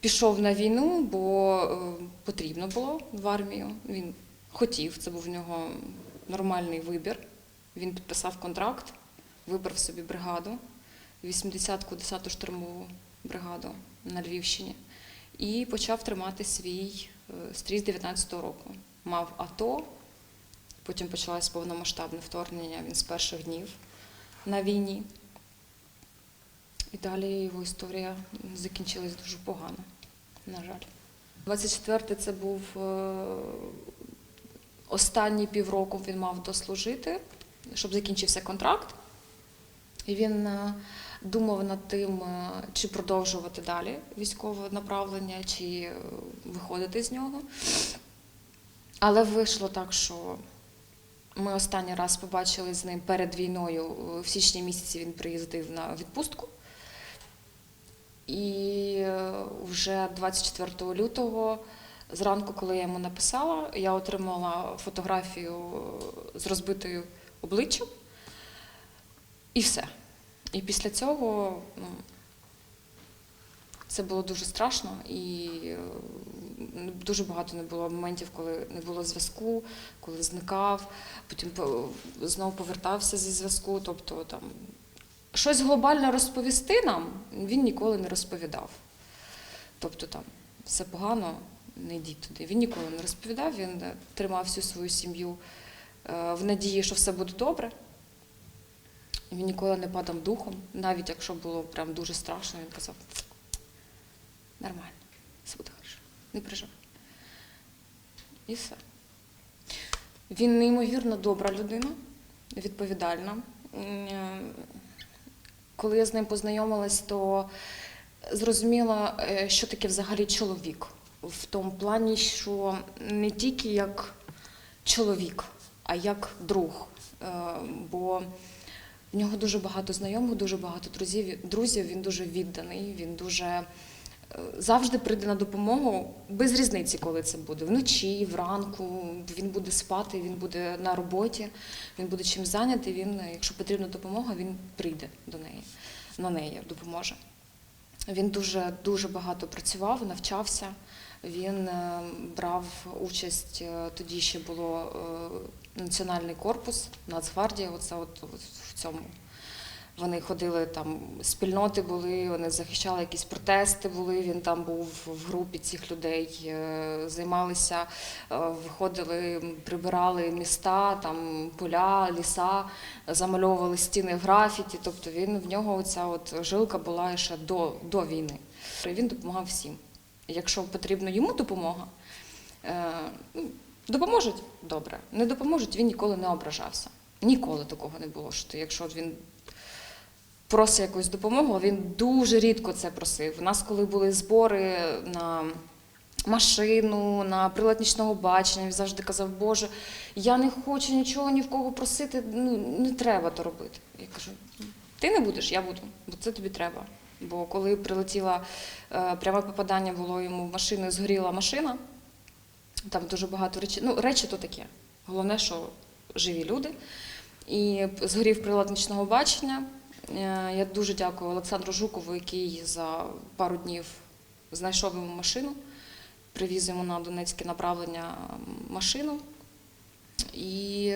Пішов на війну, бо е, потрібно було в армію. Він хотів, це був в нього нормальний вибір. Він підписав контракт, вибрав собі бригаду, 80-ку 10-ту штурмову бригаду на Львівщині, і почав тримати свій е, стрій з 19-го року. Мав АТО, потім почалось повномасштабне вторгнення. Він з перших днів на війні. І далі його історія закінчилась дуже погано, на жаль. 24-й це був е, останні півроку він мав дослужити, щоб закінчився контракт. І він е, думав над тим, е, чи продовжувати далі військове направлення, чи виходити з нього. Але вийшло так, що ми останній раз побачили з ним перед війною. В січні місяці він приїздив на відпустку. І е, вже 24 лютого, зранку, коли я йому написала, я отримала фотографію з розбитою обличчям. І все. І після цього ну, це було дуже страшно, і е, дуже багато не було моментів, коли не було зв'язку, коли зникав, потім по- знову повертався зі зв'язку. Тобто там щось глобальне розповісти нам він ніколи не розповідав. Тобто там все погано, не йдіть туди. Він ніколи не розповідав, він е, тримав всю свою сім'ю е, в надії, що все буде добре. Він ніколи не падав духом, навіть якщо було прям дуже страшно, він казав, нормально, все буде хорошо, не переживай. І все. Він неймовірно добра людина, відповідальна. Коли я з ним познайомилась, то зрозуміла, е, що таке взагалі чоловік. В тому плані, що не тільки як чоловік, а як друг. Е, Бо в нього дуже багато знайомих, дуже багато друзів. Друзів він дуже відданий, він дуже завжди прийде на допомогу без різниці, коли це буде. Вночі, вранку, він буде спати, він буде на роботі, він буде чим зайнятий. Він, якщо потрібна допомога, він прийде до неї, на неї допоможе. Він дуже дуже багато працював, навчався. Він е, брав участь е, тоді ще було е, національний корпус, Нацгвардія. Оце от, от в цьому. Вони ходили там, спільноти були, вони захищали якісь протести. Були. Він там був в групі цих людей, е, займалися, е, виходили, прибирали міста, там поля, ліса, замальовували стіни графіті. Тобто він в нього оця от жилка була ще до, до війни. Він допомагав всім. Якщо потрібна йому допомога, е, ну, допоможуть добре. Не допоможуть, він ніколи не ображався. Ніколи такого не було. Що якщо він просить якусь допомогу, він дуже рідко це просив. У нас, коли були збори на машину, на прилад нічного бачення, він завжди казав, Боже, я не хочу нічого ні в кого просити, ну не треба то робити. Я кажу, ти не будеш, я буду, бо це тобі треба. Бо коли прилетіла е, пряме попадання, було йому в машину, згоріла машина. Там дуже багато речей. Ну, речі то таке. Головне, що живі люди. І згорів прилад нічного бачення. Е, Я дуже дякую Олександру Жукову, який за пару днів знайшов йому машину, привіз йому на донецьке направлення машину. І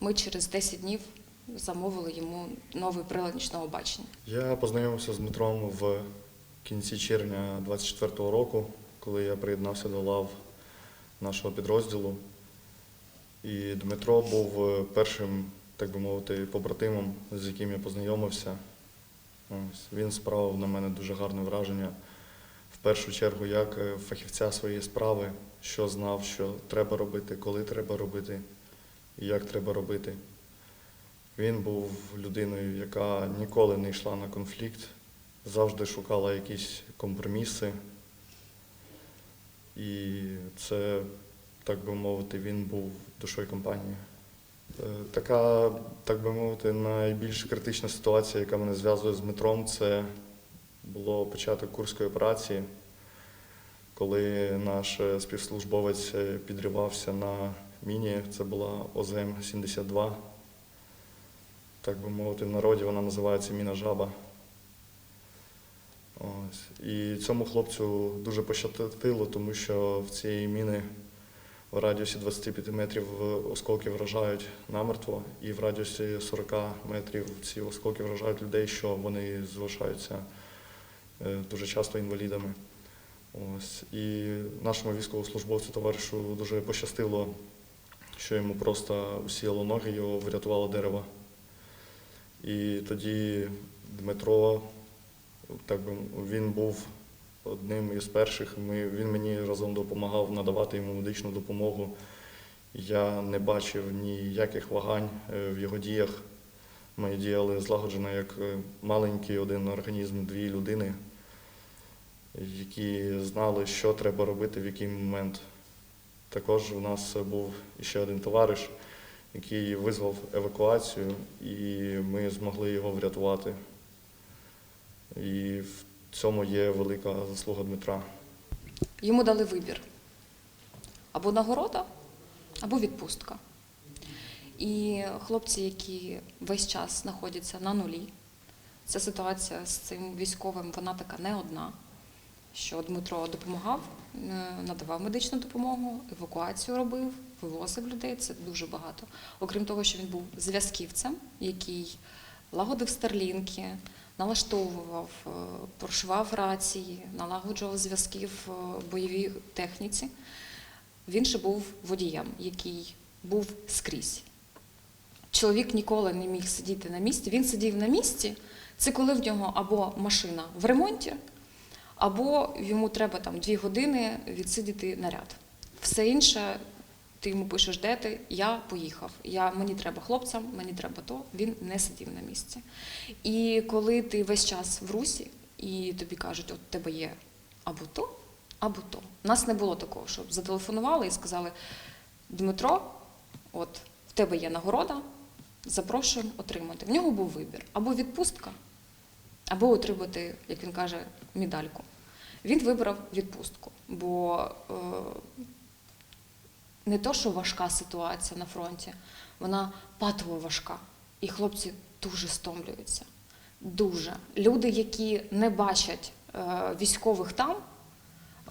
ми через 10 днів замовили йому новий прилад нічного бачення. Я познайомився з Дмитром в кінці червня 24-го року, коли я приєднався до лав нашого підрозділу. І Дмитро був е, першим, так би мовити, побратимом, з яким я познайомився. Ось. Він справив на мене дуже гарне враження. В першу чергу, як е, фахівця своєї справи, що знав, що треба робити, коли треба робити і як треба робити. Він був людиною, яка ніколи не йшла на конфлікт, завжди шукала якісь компроміси. І це, так би мовити, він був душою компанії. Е, Така, так би мовити, найбільш критична ситуація, яка мене зв'язує з Дмитром, це було початок Курської операції, коли наш е, співслужбовець е, підривався на міні, це була ОЗМ-72. Так би мовити, в народі вона називається міна жаба. Ось. І цьому хлопцю дуже пощастило, тому що в цієї міни в радіусі 25 метрів осколки вражають намертво, і в радіусі 40 метрів ці осколки вражають людей, що вони залишаються е, дуже часто інвалідами. Ось. І нашому військовослужбовцю товаришу дуже пощастило, що йому просто усіяло ноги, його врятувало дерево. І тоді Дмитро, так би, він був одним із перших. Ми, він мені разом допомагав надавати йому медичну допомогу. Я не бачив ніяких вагань е, в його діях. Ми діяли злагоджено як е, маленький один організм, дві людини, які знали, що треба робити в який момент. Також у нас був ще один товариш, який визвав евакуацію, і ми змогли його врятувати. І в цьому є велика заслуга Дмитра. Йому дали вибір: або нагорода, або відпустка. І хлопці, які весь час знаходяться на нулі, ця ситуація з цим військовим, вона така не одна. Що Дмитро допомагав, е, надавав медичну допомогу, евакуацію робив, вивозив людей. Це дуже багато. Окрім того, що він був зв'язківцем, який лагодив старлінки, налаштовував, е, прошивав рації, налагоджував зв'язки в е, бойовій техніці. Він ще був водієм, який був скрізь. Чоловік ніколи не міг сидіти на місці. Він сидів на місці. Це коли в нього або машина в ремонті, або йому треба там дві години відсидіти наряд. Все інше, ти йому пишеш, де ти, я поїхав. Я, мені треба хлопцям, мені треба то. Він не сидів на місці. І коли ти весь час в русі, і тобі кажуть, от тебе є або то, або то. У нас не було такого, щоб зателефонували і сказали: Дмитро, от в тебе є нагорода, запрошуємо отримати. В нього був вибір або відпустка, або отримати, як він каже, медальку. Він вибрав відпустку, бо е, не то, що важка ситуація на фронті, вона патово важка. І хлопці дуже стомлюються. Дуже. Люди, які не бачать е, військових там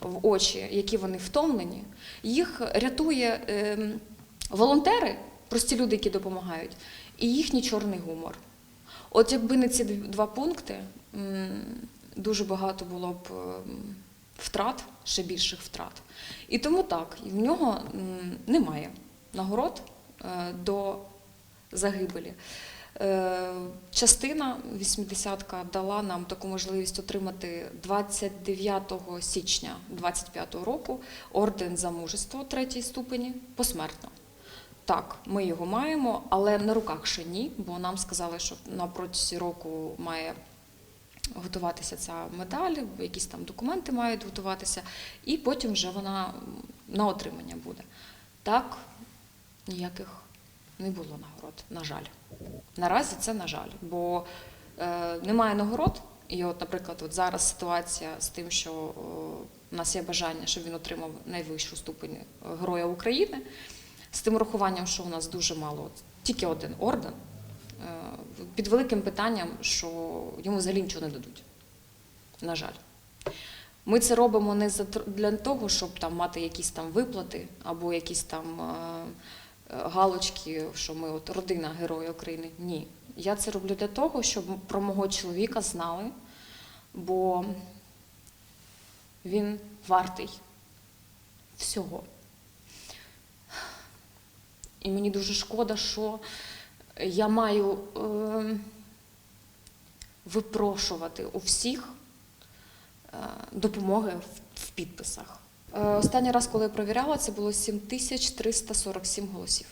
в очі, які вони втомлені, їх рятує е, волонтери, прості люди, які допомагають, і їхній чорний гумор. От якби не ці два пункти, дуже багато було б ем, втрат, ще більших втрат. І тому так, в нього немає нагород е, до загибелі. Е, Частина 80-ка дала нам таку можливість отримати 29 січня 25 року орден за мужество третій ступені посмертно. Так, ми його маємо, але на руках ще ні, бо нам сказали, що на протязі року має готуватися ця медаль, якісь там документи мають готуватися, і потім вже вона на отримання буде. Так, ніяких не було нагород, на жаль. Наразі це на жаль, бо е, немає нагород. І от, наприклад, от зараз ситуація з тим, що о, у нас є бажання, щоб він отримав найвищу ступень е, Героя України, з тим урахуванням, що у нас дуже мало, тільки один орден, е, під великим питанням, що йому взагалі нічого не дадуть. На жаль. Ми це робимо не для того, щоб там мати якісь там виплати або якісь там е, е, галочки, що ми от родина Героя України. Ні. Я це роблю для того, щоб про мого чоловіка знали, бо він вартий всього. І мені дуже шкода, що я маю е, випрошувати у всіх е, допомоги в підписах. Е, останній раз, коли я провіряла, це було 7347 голосів.